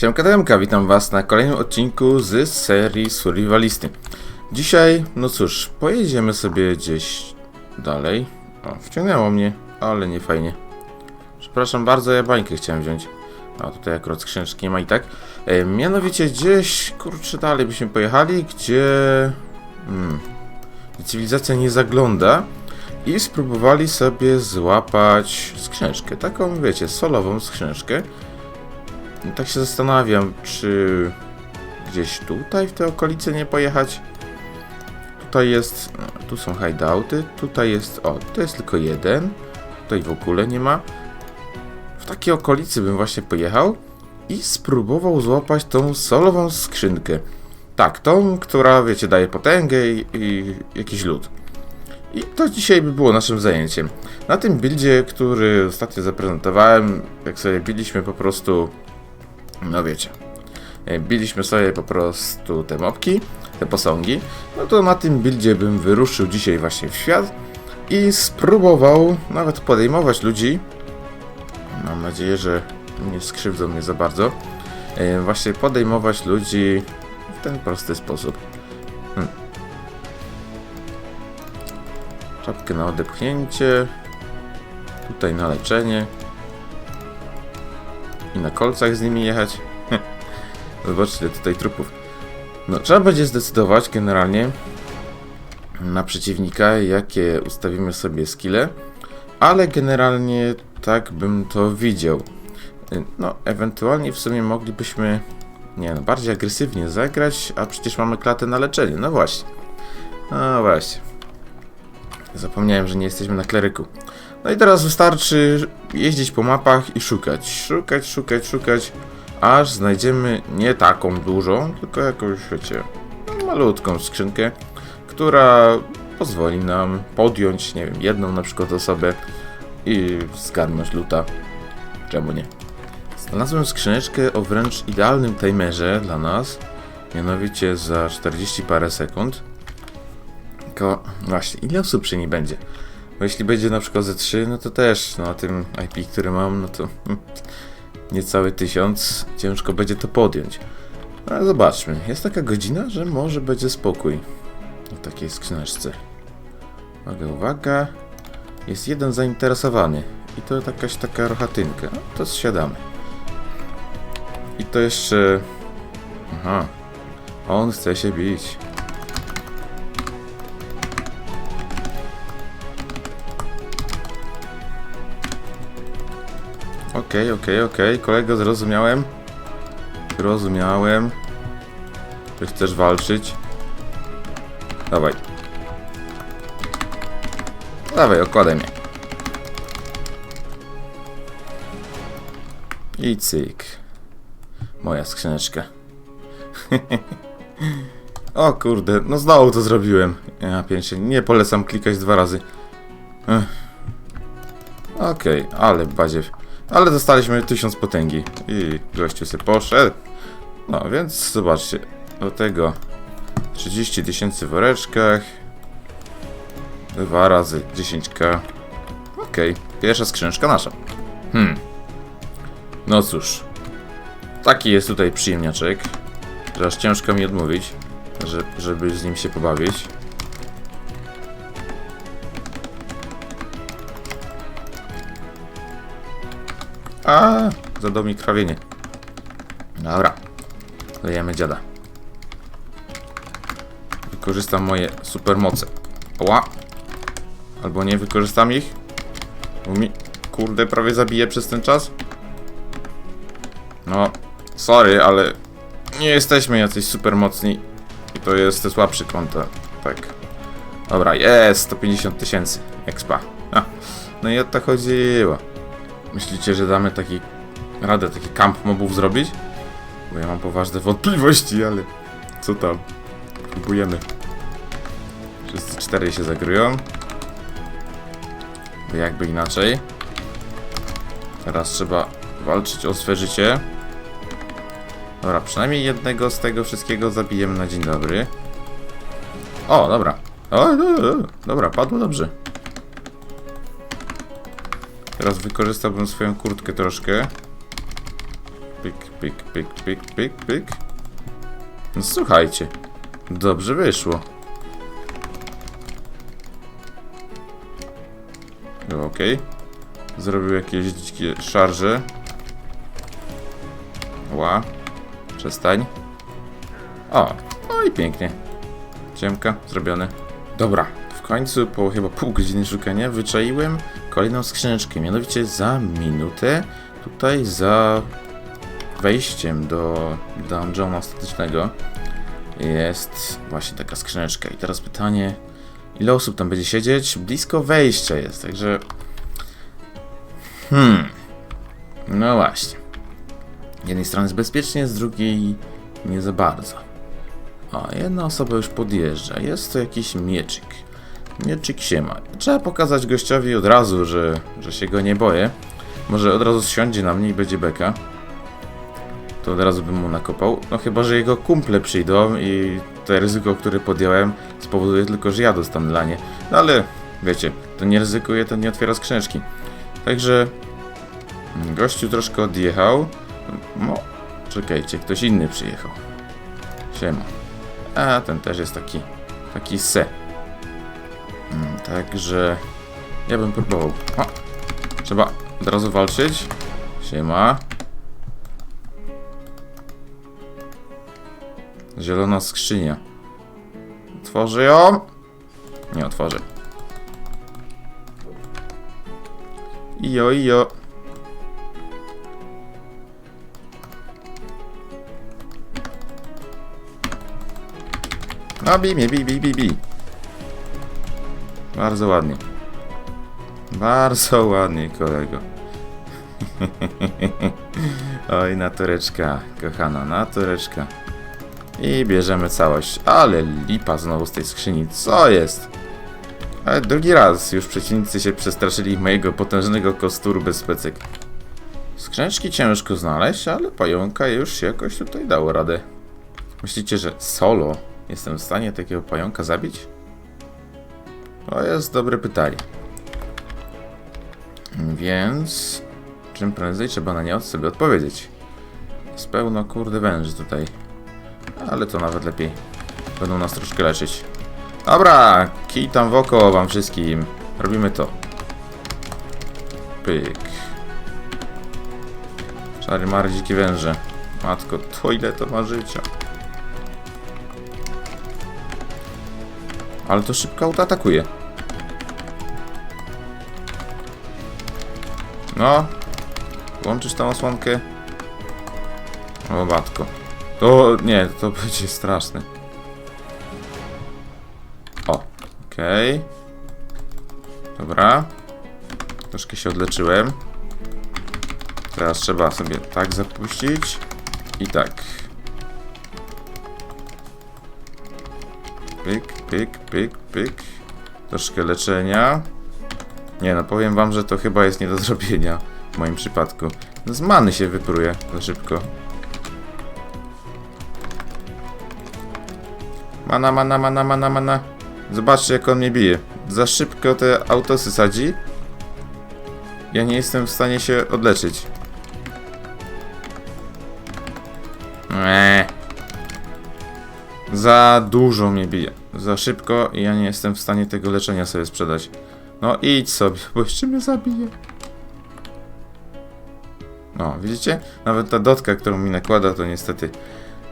Siemka Demka, witam was na kolejnym odcinku z serii Survivalisty. Dzisiaj, no cóż, pojedziemy sobie gdzieś dalej. O, wciągnęło mnie, ale nie fajnie. Przepraszam bardzo, ja bańkę chciałem wziąć. A tutaj akurat skrzyneczki nie ma i tak. E, mianowicie gdzieś, kurczę, dalej byśmy pojechali, gdzie... Hmm, cywilizacja nie zagląda. I spróbowali sobie złapać skrzyneczkę. Taką, wiecie, solową skrzyneczkę. Tak się zastanawiam, czy gdzieś tutaj w te okolice nie pojechać. Tutaj jest, no, tu są hideouty, tutaj jest, o, to jest tylko jeden. Tutaj w ogóle nie ma. W takiej okolicy bym właśnie pojechał i spróbował złapać tą solową skrzynkę. Tak, tą, która, wiecie, daje potęgę i, i jakiś lód. I to dzisiaj by było naszym zajęciem. Na tym buildzie, który ostatnio zaprezentowałem, jak sobie biliśmy po prostu, no wiecie, e, biliśmy sobie po prostu te mopki, te posągi, no to na tym buildzie bym wyruszył dzisiaj właśnie w świat i spróbował nawet podejmować ludzi. Mam nadzieję, że nie skrzywdzą mnie za bardzo. E, Właśnie podejmować ludzi w ten prosty sposób. Czapkę na odepchnięcie. Tutaj na leczenie. I na kolcach z nimi jechać. Zobaczcie tutaj trupów. No, trzeba będzie zdecydować generalnie na przeciwnika, jakie ustawimy sobie skille, ale generalnie tak bym to widział. No, ewentualnie w sumie moglibyśmy, nie no, bardziej agresywnie zagrać, a przecież mamy klatę na leczenie. No właśnie. No właśnie. Zapomniałem, że nie jesteśmy na kleryku. No i teraz wystarczy jeździć po mapach i szukać. Szukać, szukać, szukać, aż znajdziemy nie taką dużą, tylko jakąś, wiecie, malutką skrzynkę, która pozwoli nam podjąć, nie wiem, jedną na przykład osobę i zgarnąć luta. Czemu nie? Znalazłem skrzyneczkę o wręcz idealnym timerze dla nas, mianowicie za 40 parę sekund. Tylko właśnie, ile osób przy niej będzie? Bo jeśli będzie na przykład ze 3, no to też no, na tym IP, który mam, no to hmm, niecały tysiąc, ciężko będzie to podjąć. Ale zobaczmy, jest taka godzina, że może będzie spokój w takiej skrzyneczce. Uwaga, uwaga. Jest jeden zainteresowany i to jakaś taka rochatynka. No, to zsiadamy. I to jeszcze... Aha. On chce się bić. Okej, okej, okej. Kolego, zrozumiałem. Zrozumiałem. Że chcesz walczyć. Dawaj. Dawaj, okładaj mnie. I cyk. Moja skrzyneczka. o kurde, no znowu to zrobiłem. Ja pięcie, nie polecam klikać dwa razy. Okej, ale badziew. Ale dostaliśmy 1000 potęgi i gościu sobie poszedł. No więc zobaczcie, do tego 30 tysięcy w woreczkach. Dwa razy 10k. Okej, pierwsza skrzyneczka nasza. Hmm. No cóż. Taki jest tutaj przyjemniaczek. Teraz ciężko mi odmówić, że, żeby z nim się pobawić. A, zadał mi krawienie. Dobra. Dajemy dziada. Wykorzystam moje supermoce. Oła. Albo nie wykorzystam ich. Bo mi, kurde, prawie zabiję przez ten czas. No, sorry, ale nie jesteśmy jacyś super mocni. I to jest te słabszy konta. Tak. Dobra, jest 150 tysięcy. Expa. No i o to chodziło. Myślicie, że damy taki radę, taki kamp mobów zrobić? Bo ja mam poważne wątpliwości, ale co tam? Próbujemy. Wszyscy cztery się zagryją. Bo jakby inaczej. Teraz trzeba walczyć o swe życie. Dobra, przynajmniej jednego z tego wszystkiego zabijemy na dzień dobry. O, dobra. O, do, do, dobra, padło dobrze. Teraz wykorzystałbym swoją kurtkę troszkę. Pyk, pyk, pyk, pyk, pyk, pyk. No słuchajcie, dobrze wyszło. Okej. Zrobił jakieś dzikie szarże. Ła. Przestań. O, no i pięknie. Ciemka, zrobione. Dobra, w końcu po chyba pół godziny szukania wyczaiłem kolejną skrzyneczkę. Mianowicie za minutę tutaj za wejściem do dungeona ostatecznego jest właśnie taka skrzyneczka. I teraz pytanie, ile osób tam będzie siedzieć? Blisko wejścia jest, także... Hmm... No właśnie. Z jednej strony jest bezpiecznie, z drugiej nie za bardzo. A, jedna osoba już podjeżdża. Jest to jakiś mieczyk. Mieczyk się ma. Trzeba pokazać gościowi od razu, że, że się go nie boję. Może od razu siądzie na mnie i będzie beka. To od razu bym mu nakopał. No chyba, że jego kumple przyjdą i to ryzyko, które podjąłem spowoduje tylko, że ja dostanę lanie. No ale wiecie, to nie ryzykuje, to nie otwiera skrzyneczki. Także gościu troszkę odjechał. No, czekajcie, ktoś inny przyjechał. Siema. A ten też jest taki, taki se. Także ja bym próbował. O, trzeba od razu walczyć. Siema. Zielona skrzynia. Otworzę ją. Nie otworzę. Ijo, ijo. A bi mnie, bi, bi, bi, bi. Bardzo ładnie. Bardzo ładnie, kolego. Oj, natureczka, kochana, natureczka. I bierzemy całość. Ale lipa znowu z tej skrzyni. Co jest? Ale drugi raz już przeciwnicy się przestraszyli mojego potężnego kosturu bez specek. Skrzyneczki ciężko znaleźć, ale pająka już jakoś tutaj dało radę. Myślicie, że solo jestem w stanie takiego pająka zabić? To jest dobre pytanie. Więc czym prędzej trzeba na nie sobie odpowiedzieć. Jest pełno kurde węży tutaj. Ale to nawet lepiej. Będą nas troszkę leczyć. Dobra, kij tam wokoło wam wszystkim. Robimy to. Pyk. Szary mary, dzikie węże. Matko, to ile to ma życia. Ale to szybko auto atakuje. No. Włączysz tą osłonkę. O matko. To nie, to będzie straszne. O, okej. Dobra. Troszkę się odleczyłem. Teraz trzeba sobie tak zapuścić. I tak. Pyk, pyk, pyk, pyk. Troszkę leczenia. Nie no, powiem wam, że to chyba jest nie do zrobienia w moim przypadku. No z many się wypruje za szybko. Mana, mana, mana, mana, mana. Zobaczcie jak on mnie bije. Za szybko te autosy sadzi. Ja nie jestem w stanie się odleczyć. Eee. Za dużo mnie bije. Za szybko i ja nie jestem w stanie tego leczenia sobie sprzedać. No idź sobie, bo jeszcze mnie zabije. No, widzicie? Nawet ta dotka, którą mi nakłada, to niestety...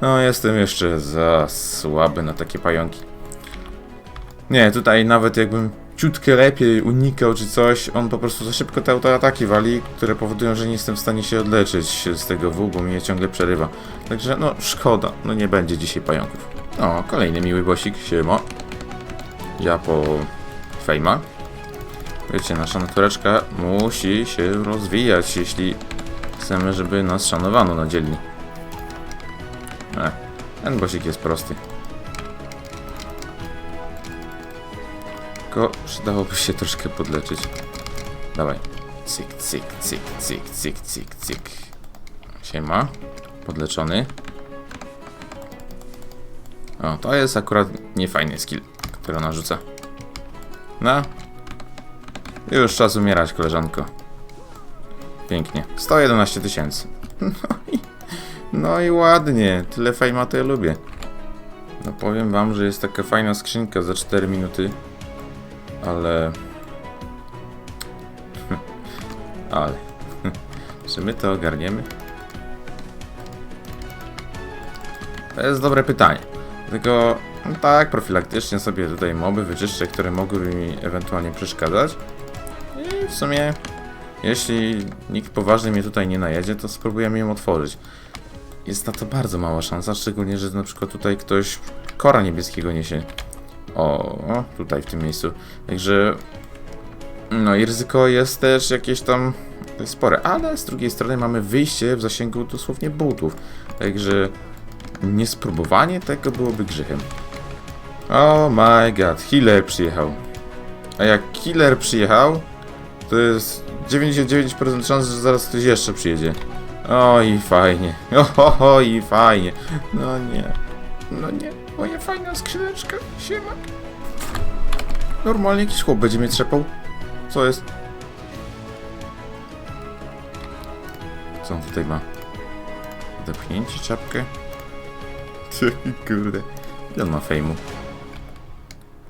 No, jestem jeszcze za słaby na takie pająki. Nie, tutaj nawet jakbym ciutkę lepiej unikał czy coś, on po prostu za szybko te autoataki wali, które powodują, że nie jestem w stanie się odleczyć z tego W, bo mnie ciągle przerywa. Także no, szkoda, no nie będzie dzisiaj pająków. O, kolejny miły bosik, siema. Ja po fejma. Wiecie, nasza natureczka musi się rozwijać, jeśli chcemy, żeby nas szanowano na dzielni. E, ten bosik jest prosty. Tylko przydałoby się troszkę podleczyć. Dawaj. Cyk, cyk, cyk, cyk, cyk, cyk, cyk. Siema. Podleczony. O, to jest akurat niefajny skill, który ona rzuca. No. Już czas umierać, koleżanko. Pięknie. 111 tysięcy. No i No i ładnie, tyle fajma to ja lubię. No powiem wam, że jest taka fajna skrzynka za 4 minuty, ale... ale... Czy my to ogarniemy? To jest dobre pytanie. Tylko no tak, profilaktycznie sobie tutaj moby wyczyszczę, które mogłyby mi ewentualnie przeszkadzać. W sumie, jeśli nikt poważnie mnie tutaj nie najedzie, to spróbujemy ją otworzyć. Jest na to bardzo mała szansa, szczególnie, że na przykład tutaj ktoś kora niebieskiego niesie. O, o tutaj w tym miejscu. Także, no i ryzyko jest też jakieś tam spore, ale z drugiej strony mamy wyjście w zasięgu dosłownie butów. Także niespróbowanie tego byłoby grzechem. Oh my god, healer przyjechał. A jak killer przyjechał, to jest 99% szans, że zaraz ktoś jeszcze przyjedzie. O i fajnie. Oho, i fajnie. No nie. No nie. Moja fajna skrzyneczka. Siema. Normalnie jakiś chłop będzie mnie trzepał. Co jest? Co on tutaj ma? Depchnięcie czapkę? Ty, Kurde. Ile on ma fejmu?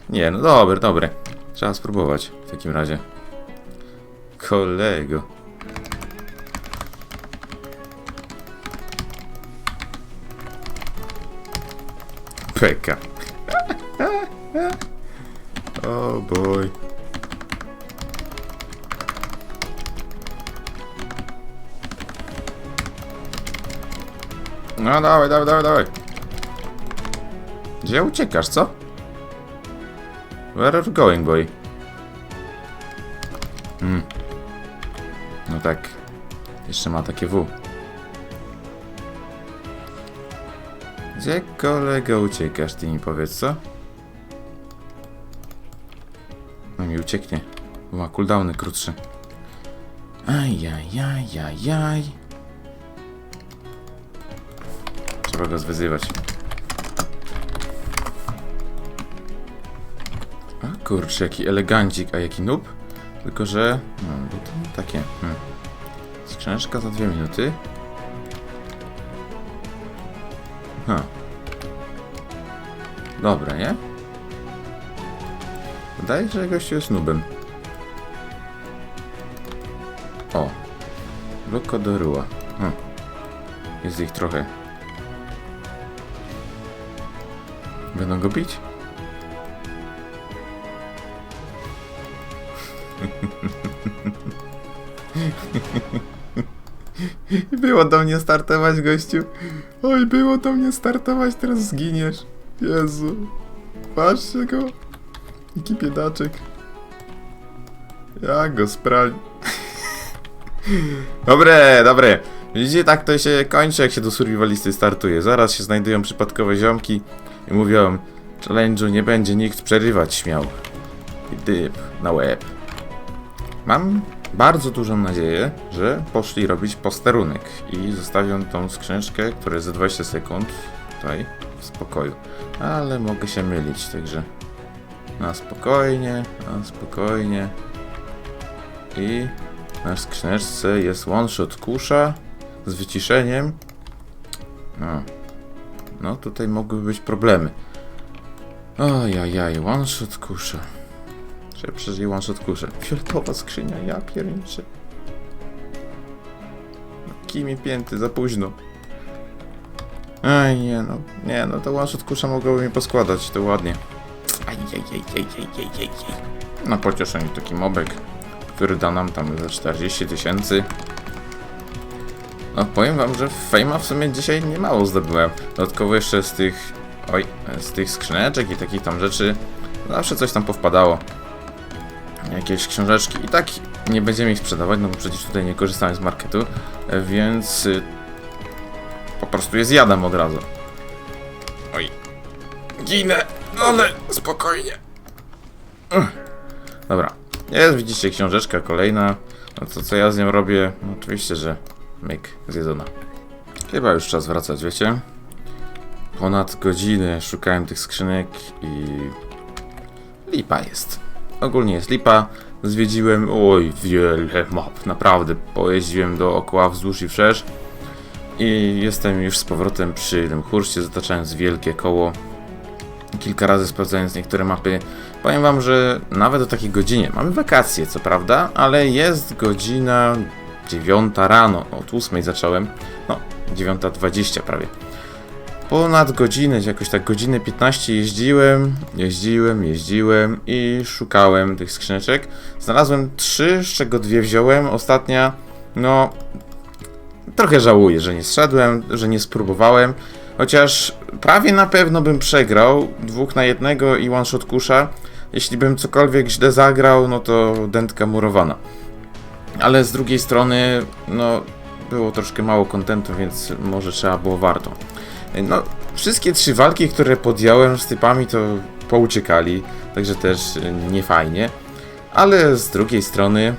Nie, no dobre, dobre. Trzeba spróbować w takim razie. Kolego. Peka. O boj. No dawaj, dawaj, dawaj, dawaj. Gdzie uciekasz, co? Where are you going, boy? Hmm. No tak. Jeszcze ma takie W. Gdzie kolego uciekasz, ty mi powiedz, co? No mi ucieknie. Bo ma cooldowny krótsze. Ajajajajaj. Trzeba go zwyzywać. A kurczę, jaki elegancik, a jaki noob. Tylko, że... No, bo to takie... Hmm. Skrzyneczka za dwie minuty. Ha. Dobra, nie? Wydaje się, że gościu jest nubem. O. Lokodorua. Hm. Jest ich trochę. Będą go bić? Było do mnie startować, gościu. Oj, było do mnie startować, teraz zginiesz. Jezu. Patrzcie go. Jaki biedaczek. Jak go sprali. dobre, dobre. Widzicie, tak to się kończy, jak się do survivalisty startuje. Zaraz się znajdują przypadkowe ziomki i mówią Challenge'u nie będzie nikt przerywać śmiał. I dyp na łeb. Mam bardzo dużą nadzieję, że poszli robić posterunek i zostawią tą skrzyneczkę, która jest za 20 sekund tutaj w spokoju. Ale mogę się mylić, także na spokojnie, na spokojnie. I na skrzyneczce jest one shot kusza z wyciszeniem. No. No tutaj mogły być problemy. Ojajaj, one shot kusza. Że przeżyję one shot kuszę. Fioletowa skrzynia, ja pierniczę. Kimi pięty, za późno. Aj, nie no, nie no, to one kusza mogłoby mi poskładać, to ładnie. Ajajajajajajajaj. Na pocieszenie taki mobek, który da nam tam za 40 tysięcy. No powiem wam, że fejma w sumie dzisiaj nie mało zdobyłem. Dodatkowo jeszcze z tych, oj, z tych skrzyneczek i takich tam rzeczy zawsze coś tam powpadało. Jakieś książeczki i tak nie będziemy ich sprzedawać, no bo przecież tutaj nie korzystamy z marketu, więc y, po prostu je zjadam od razu. Oj, ginę, ale spokojnie. Dobra, jest, widzicie, książeczka kolejna. No to co ja z nią robię? No, oczywiście, że myk, zjedzona. Chyba już czas wracać, wiecie? Ponad godzinę szukałem tych skrzynek i... Lipa jest. Ogólnie jest lipa. Zwiedziłem, oj, wiele map, naprawdę. Pojeździłem dookoła wzdłuż i wszerz. i jestem już z powrotem przy tym chórcie, zataczając wielkie koło. Kilka razy sprawdzając niektóre mapy. Powiem wam, że nawet o takiej godzinie, mamy wakacje co prawda, ale jest godzina 9 rano, od 8 zacząłem, no 9.20 prawie. Ponad godzinę, jakoś tak godzinę 15 jeździłem, jeździłem, jeździłem i szukałem tych skrzyneczek. Znalazłem trzy, z czego dwie wziąłem. Ostatnia, no, trochę żałuję, że nie zszedłem, że nie spróbowałem. Chociaż prawie na pewno bym przegrał dwóch na jednego i one shot kusza. Jeśli bym cokolwiek źle zagrał, no to dętka murowana. Ale z drugiej strony, no, było troszkę mało kontentu, więc może trzeba było warto. No, wszystkie trzy walki, które podjąłem z typami, to pouciekali, także też y, nie fajnie. Ale z drugiej strony,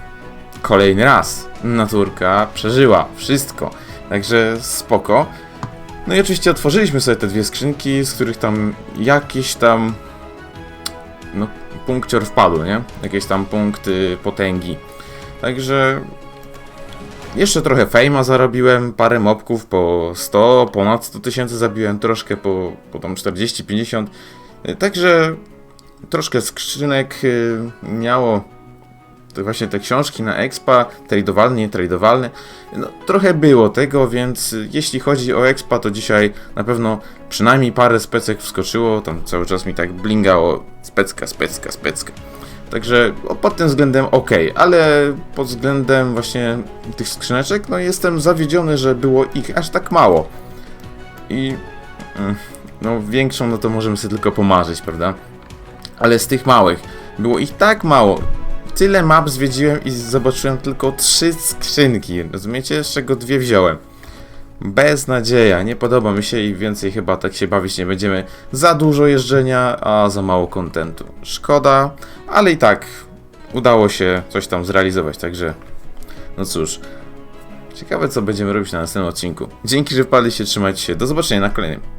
kolejny raz naturka przeżyła wszystko, także spoko. No i oczywiście otworzyliśmy sobie te dwie skrzynki, z których tam jakieś tam no, punkcior wpadł, nie? Jakieś tam punkty potęgi. Także jeszcze trochę fejma zarobiłem, parę mobków po 100, ponad 100 tysięcy zabiłem, troszkę po, po tam 40-50. Y, Także troszkę skrzynek y, miało właśnie te książki na expa, tradowalne, nie. No, trochę było tego, więc jeśli chodzi o expa, to dzisiaj na pewno przynajmniej parę specek wskoczyło, tam cały czas mi tak blingało specka, specka, specka. Także pod tym względem ok, ale pod względem właśnie tych skrzyneczek, no jestem zawiedziony, że było ich aż tak mało. I mm, no większą, no to możemy sobie tylko pomarzyć, prawda? Ale z tych małych było ich tak mało. Tyle map zwiedziłem i zobaczyłem tylko trzy skrzynki, rozumiecie? Z czego dwie wziąłem. Beznadzieja, nie podoba mi się i więcej chyba tak się bawić nie będziemy. Za dużo jeżdżenia, a za mało kontentu. Szkoda, ale i tak udało się coś tam zrealizować, także no cóż. Ciekawe co będziemy robić na następnym odcinku. Dzięki, że wpadliście, trzymajcie się, do zobaczenia na kolejnym.